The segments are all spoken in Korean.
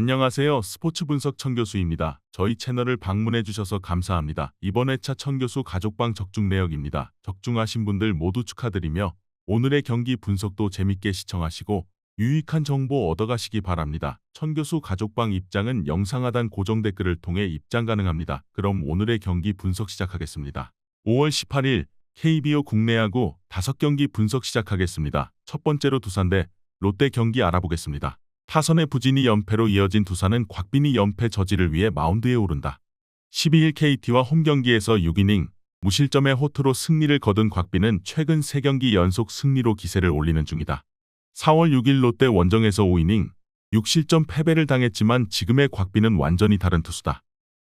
안녕하세요. 스포츠 분석 청 교수입니다. 저희 채널을 방문해 주셔서 감사합니다. 이번 회차 청 교수 가족방 적중 내역입니다. 적중하신 분들 모두 축하드리며 오늘의 경기 분석도 재밌게 시청하시고 유익한 정보 얻어가시기 바랍니다. 천 교수 가족방 입장은 영상 하단 고정 댓글을 통해 입장 가능합니다. 그럼 오늘의 경기 분석 시작하겠습니다. 5월 18일 KBO 국내야구 5경기 분석 시작하겠습니다. 첫 번째로 두산 대 롯데 경기 알아보겠습니다. 타선의 부진이 연패로 이어진 두산은 곽빈이 연패 저지를 위해 마운드에 오른다. 12일 KT와 홈 경기에서 6이닝 무실점의 호투로 승리를 거둔 곽빈은 최근 3경기 연속 승리로 기세를 올리는 중이다. 4월 6일 롯데 원정에서 5이닝 6실점 패배를 당했지만 지금의 곽빈은 완전히 다른 투수다.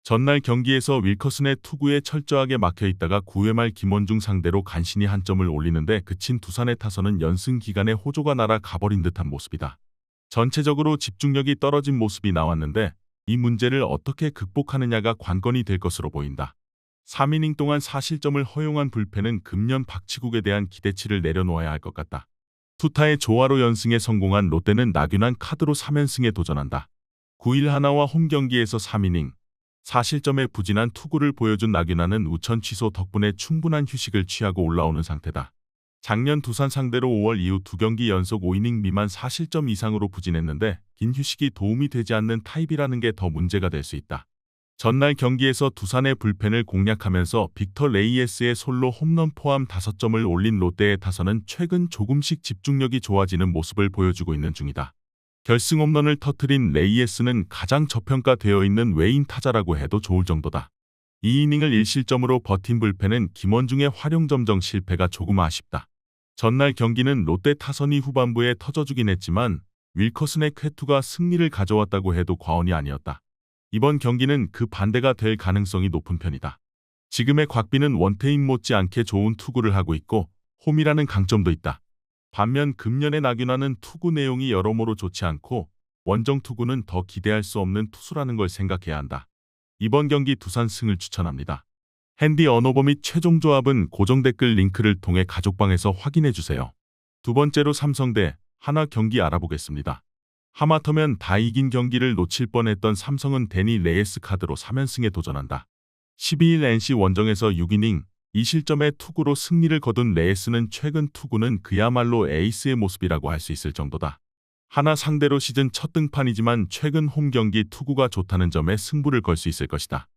전날 경기에서 윌커슨의 투구에 철저하게 막혀 있다가 9회 말 김원중 상대로 간신히 한 점을 올리는데 그친 두산의 타선은 연승 기간에 호조가 날아 가버린 듯한 모습이다. 전체적으로 집중력이 떨어진 모습이 나왔는데 이 문제를 어떻게 극복하느냐가 관건이 될 것으로 보인다. 3이닝 동안 4실점을 허용한 불펜은 금년 박치국에 대한 기대치를 내려놓아야 할 것 같다. 투타의 조화로 연승에 성공한 롯데는 나균한 카드로 3연승에 도전한다. 9일 하나와 홈 경기에서 3이닝 4실점의 부진한 투구를 보여준 나균아는 우천 취소 덕분에 충분한 휴식을 취하고 올라오는 상태다. 작년 두산 상대로 5월 이후 두 경기 연속 5이닝 미만 4실점 이상으로 부진했는데 긴 휴식이 도움이 되지 않는 타입이라는 게 더 문제가 될 수 있다. 전날 경기에서 두산의 불펜을 공략하면서 빅터 레이에스의 솔로 홈런 포함 5점을 올린 롯데의 타선은 최근 조금씩 집중력이 좋아지는 모습을 보여주고 있는 중이다. 결승 홈런을 터트린 레이에스는 가장 저평가되어 있는 외인 타자라고 해도 좋을 정도다. 2이닝을 1실점으로 버틴 불펜은 김원중의 활용 점정 실패가 조금 아쉽다. 전날 경기는 롯데 타선이 후반부에 터져주긴 했지만 윌커슨의 쾌투가 승리를 가져왔다고 해도 과언이 아니었다. 이번 경기는 그 반대가 될 가능성이 높은 편이다. 지금의 곽빈은 원태인 못지않게 좋은 투구를 하고 있고 홈이라는 강점도 있다. 반면 금년의 나균아는 투구 내용이 여러모로 좋지 않고 원정 투구는 더 기대할 수 없는 투수라는 걸 생각해야 한다. 이번 경기 두산 승을 추천합니다. 핸디 언어버 및 최종 조합은 고정 댓글 링크를 통해 가족방에서 확인해 주세요. 두 번째로 삼성 대 하나 경기 알아보겠습니다. 하마터면 다 이긴 경기를 놓칠 뻔했던 삼성은 데니 레이스 카드로 3연승에 도전한다. 12일 NC 원정에서 6이닝 2실점의 투구로 승리를 거둔 레이스는 최근 투구는 그야말로 에이스의 모습이라고 할 수 있을 정도다. 하나 상대로 시즌 첫 등판이지만 최근 홈 경기 투구가 좋다는 점에 승부를 걸 수 있을 것이다.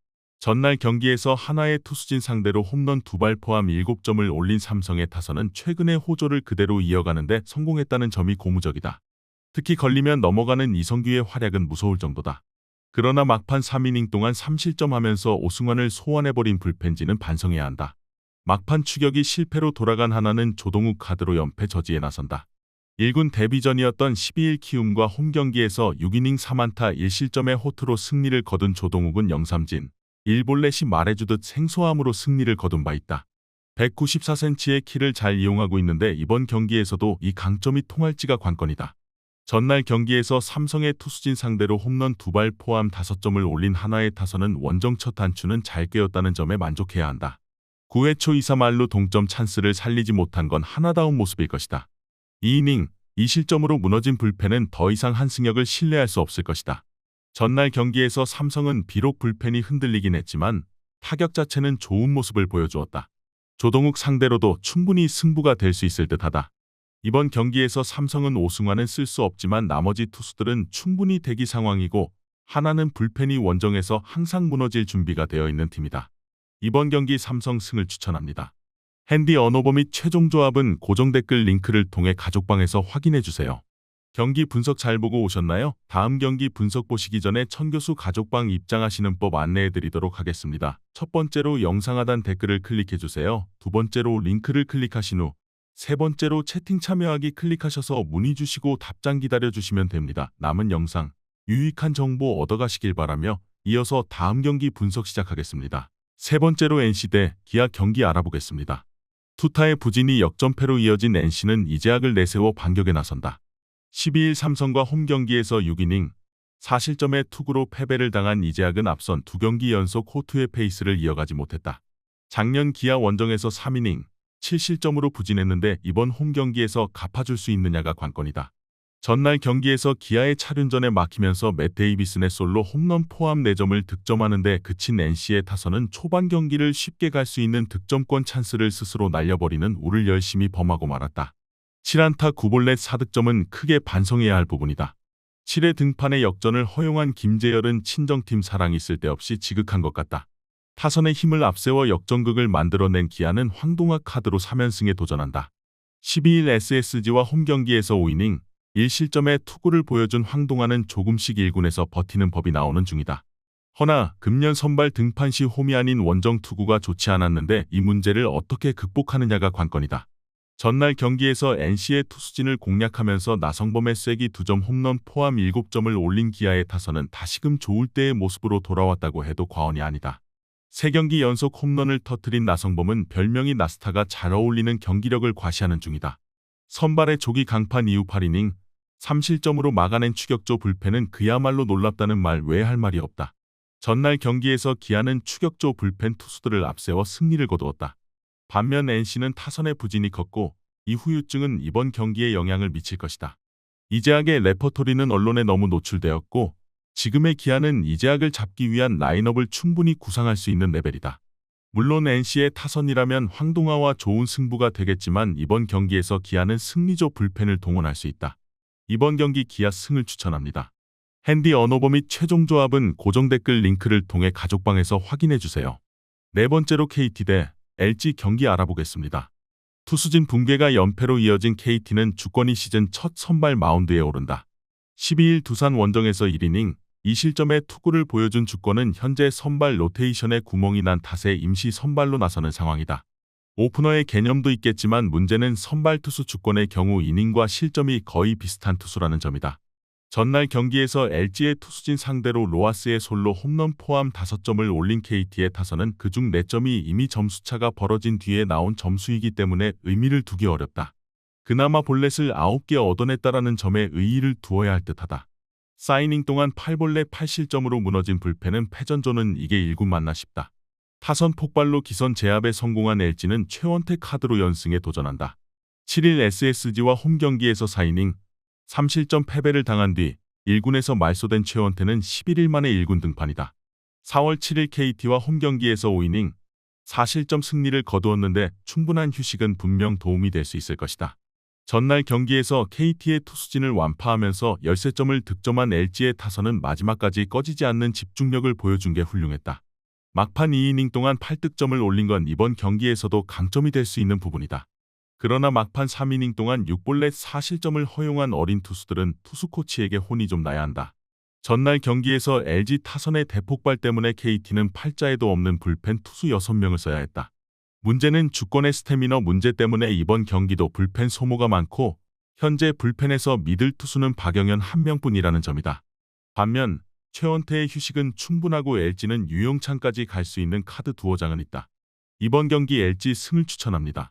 전날 경기에서 하나의 투수진 상대로 홈런 두 발 포함 7점을 올린 삼성의 타선은 최근의 호조를 그대로 이어가는데 성공했다는 점이 고무적이다. 특히 걸리면 넘어가는 이성규의 활약은 무서울 정도다. 그러나 막판 3이닝 동안 3실점 하면서 오승환을 소환해버린 불펜지는 반성해야 한다. 막판 추격이 실패로 돌아간 하나는 조동욱 카드로 연패 저지에 나선다. 1군 데뷔전이었던 12일 키움과 홈경기에서 6이닝 3안타 1실점의 호투로 승리를 거둔 조동욱은 영삼진, 일볼넷이 말해주듯 생소함으로 승리를 거둔 바 있다. 194cm의 키를 잘 이용하고 있는데 이번 경기에서도 이 강점이 통할지가 관건이다. 전날 경기에서 삼성의 투수진 상대로 홈런 두 발 포함 5점을 올린 하나의 타선은 원정 첫 단추는 잘 꿰었다는 점에 만족해야 한다. 9회 초 2, 3말로 동점 찬스를 살리지 못한 건 하나다운 모습일 것이다. 2이닝, 2실점으로 무너진 불펜은 더 이상 한승혁을 신뢰할 수 없을 것이다. 전날 경기에서 삼성은 비록 불펜이 흔들리긴 했지만 타격 자체는 좋은 모습을 보여주었다. 조동욱 상대로도 충분히 승부가 될 수 있을 듯하다. 이번 경기에서 삼성은 오승환은 쓸 수 없지만 나머지 투수들은 충분히 대기 상황이고 하나는 불펜이 원정에서 항상 무너질 준비가 되어 있는 팀이다. 이번 경기 삼성 승을 추천합니다. 핸디 언어버 및 최종 조합은 고정 댓글 링크를 통해 가족방에서 확인해 주세요. 경기 분석 잘 보고 오셨나요? 다음 경기 분석 보시기 전에 천교수 가족방 입장하시는 법 안내해 드리도록 하겠습니다. 첫 번째로 영상 하단 댓글을 클릭해 주세요. 두 번째로 링크를 클릭하신 후 세 번째로 채팅 참여하기 클릭하셔서 문의 주시고 답장 기다려 주시면 됩니다. 남은 영상 유익한 정보 얻어가시길 바라며 이어서 다음 경기 분석 시작하겠습니다. 세 번째로 NC대 기아 경기 알아보겠습니다. 투타의 부진이 역전패로 이어진 NC는 이재학을 내세워 반격에 나선다. 12일 삼성과 홈 경기에서 6이닝 4실점의 투구로 패배를 당한 이재학은 앞선 두 경기 연속 호투의 페이스를 이어가지 못했다. 작년 기아 원정에서 3이닝 7실점으로 부진했는데 이번 홈 경기에서 갚아줄 수 있느냐가 관건이다. 전날 경기에서 기아의 차륜전에 막히면서 맷 데이비슨의 솔로 홈런 포함 4점을 득점하는데 그친 NC의 타선은 초반 경기를 쉽게 갈 수 있는 득점권 찬스를 스스로 날려버리는 우를 열심히 범하고 말았다. 7안타 9볼넷 4득점은 크게 반성해야 할 부분이다. 7회 등판의 역전을 허용한 김재열은 친정팀 사랑이 쓸데없이 지극한 것 같다. 타선의 힘을 앞세워 역전극을 만들어낸 기아는 황동학 카드로 3연승에 도전한다. 12일 SSG와 홈경기에서 5이닝 1실점의 투구를 보여준 황동환은 조금씩 1군에서 버티는 법이 나오는 중이다. 허나 금년 선발 등판 시 홈이 아닌 원정 투구가 좋지 않았는데 이 문제를 어떻게 극복하느냐가 관건이다. 전날 경기에서 NC의 투수진을 공략하면서 나성범의 쐐기 2점 홈런 포함 7점을 올린 기아의 타선은 다시금 좋을 때의 모습으로 돌아왔다고 해도 과언이 아니다. 세 경기 연속 홈런을 터트린 나성범은 별명이 나스타가 잘 어울리는 경기력을 과시하는 중이다. 선발의 조기 강판 이후 8이닝 3실점으로 막아낸 추격조 불펜은 그야말로 놀랍다는 말 외에 할 말이 없다. 전날 경기에서 기아는 추격조 불펜 투수들을 앞세워 승리를 거두었다. 반면 NC는 타선의 부진이 컸고 이 후유증은 이번 경기에 영향을 미칠 것이다. 이재학의 레퍼토리는 언론에 너무 노출되었고 지금의 기아는 이재학을 잡기 위한 라인업을 충분히 구상할 수 있는 레벨이다. 물론 NC의 타선이라면 황동아와 좋은 승부가 되겠지만 이번 경기에서 기아는 승리조 불펜을 동원할 수 있다. 이번 경기 기아 승을 추천합니다. 핸디 언어버 및 최종 조합은 고정 댓글 링크를 통해 가족방에서 확인해 주세요. 네 번째로 KT 대 LG 경기 알아보겠습니다. 투수진 붕괴가 연패로 이어진 KT는 주권이 시즌 첫 선발 마운드에 오른다. 12일 두산 원정에서 1이닝 2실점의 투구를 보여준 주권은 현재 선발 로테이션에 구멍이 난 탓에 임시 선발로 나서는 상황이다. 오프너의 개념도 있겠지만 문제는 선발 투수 주권의 경우 이닝과 실점이 거의 비슷한 투수라는 점이다. 전날 경기에서 LG의 투수진 상대로 로하스의 솔로 홈런 포함 5점을 올린 KT의 타선은 그중 4점이 이미 점수차가 벌어진 뒤에 나온 점수이기 때문에 의미를 두기 어렵다. 그나마 볼넷을 9개 얻어냈다라는 점에 의의를 두어야 할 듯하다. 사이닝 동안 8볼넷 8실점으로 무너진 불펜은 패전조는 이게 1군 맞나 싶다. 타선 폭발로 기선 제압에 성공한 LG는 최원태 카드로 연승에 도전한다. 7일 SSG와 홈경기에서 4이닝 3실점 패배를 당한 뒤 1군에서 말소된 최원태는 11일 만에 1군 등판이다. 4월 7일 KT와 홈경기에서 5이닝 4실점 승리를 거두었는데 충분한 휴식은 분명 도움이 될 수 있을 것이다. 전날 경기에서 KT의 투수진을 완파하면서 13점을 득점한 LG의 타선은 마지막까지 꺼지지 않는 집중력을 보여준 게 훌륭했다. 막판 2이닝 동안 8득점을 올린 건 이번 경기에서도 강점이 될 수 있는 부분이다. 그러나 막판 3이닝 동안 6볼넷 4실점을 허용한 어린 투수들은 투수 코치에게 혼이 좀 나야 한다. 전날 경기에서 LG 타선의 대폭발 때문에 KT는 팔자에도 없는 불펜 투수 6명을 써야 했다. 문제는 주권의 스태미너 문제 때문에 이번 경기도 불펜 소모가 많고 현재 불펜에서 미들 투수는 박영현 한 명뿐이라는 점이다. 반면 최원태의 휴식은 충분하고 LG는 유용창까지 갈 수 있는 카드 두어 장은 있다. 이번 경기 LG 승을 추천합니다.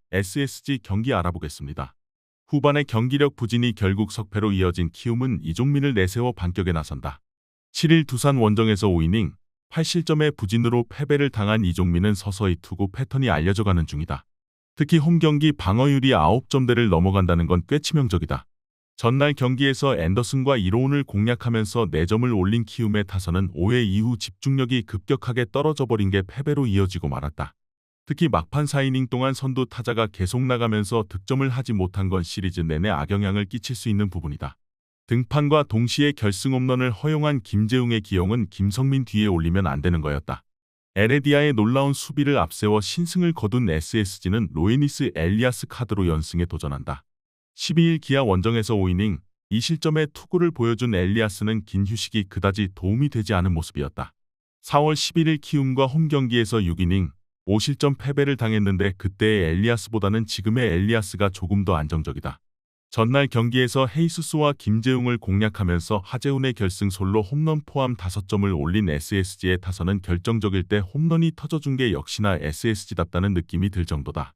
SSG 경기 알아보겠습니다. 후반의 경기력 부진이 결국 석패로 이어진 키움은 이종민을 내세워 반격에 나선다. 7일 두산 원정에서 5이닝 8실점의 부진으로 패배를 당한 이종민은 서서히 투구 패턴이 알려져가는 중이다. 특히 홈경기 방어율이 9점대를 넘어간다는 건 꽤 치명적이다. 전날 경기에서 앤더슨과 이로운을 공략하면서 4점을 올린 키움의 타선은 5회 이후 집중력이 급격하게 떨어져 버린 게 패배로 이어지고 말았다. 특히 막판 4이닝 동안 선두 타자가 계속 나가면서 득점을 하지 못한 건 시리즈 내내 악영향을 끼칠 수 있는 부분이다. 등판과 동시에 결승 홈런을 허용한 김재웅의 기용은 김성민 뒤에 올리면 안 되는 거였다. 에레디아의 놀라운 수비를 앞세워 신승을 거둔 SSG는 로이니스 엘리아스 카드로 연승에 도전한다. 12일 기아 원정에서 5이닝 2실점의 투구를 보여준 엘리아스는 긴 휴식이 그다지 도움이 되지 않은 모습이었다. 4월 11일 키움과 홈경기에서 6이닝 5실점 패배를 당했는데 그때의 엘리아스보다는 지금의 엘리아스가 조금 더 안정적이다. 전날 경기에서 헤이수스와 김재웅을 공략하면서 하재훈의 결승 솔로 홈런 포함 5점을 올린 SSG의 타선은 결정적일 때 홈런이 터져준 게 역시나 SSG답다는 느낌이 들 정도다.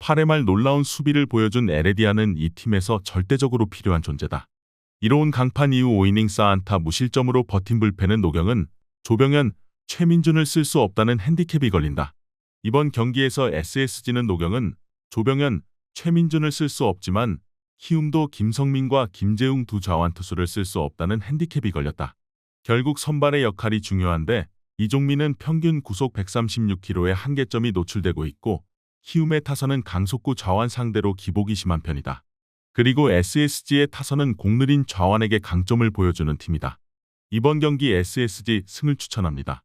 8회 말 놀라운 수비를 보여준 에레디아는 이 팀에서 절대적으로 필요한 존재다. 이로운 강판 이후 5이닝 쌓안타 무실점으로 버틴 불펜은 노경은 조병현, 최민준을 쓸 수 없다는 핸디캡이 걸린다. 이번 경기에서 SSG는 노경은 조병현, 최민준을 쓸 수 없지만 키움도 김성민과 김재웅 두 좌완 투수를 쓸 수 없다는 핸디캡이 걸렸다. 결국 선발의 역할이 중요한데 이종민은 평균 구속 136km의 한계점이 노출되고 있고 키움의 타선은 강속구 좌완 상대로 기복이 심한 편이다. 그리고 SSG의 타선은 공느린 좌완에게 강점을 보여주는 팀이다. 이번 경기 SSG 승을 추천합니다.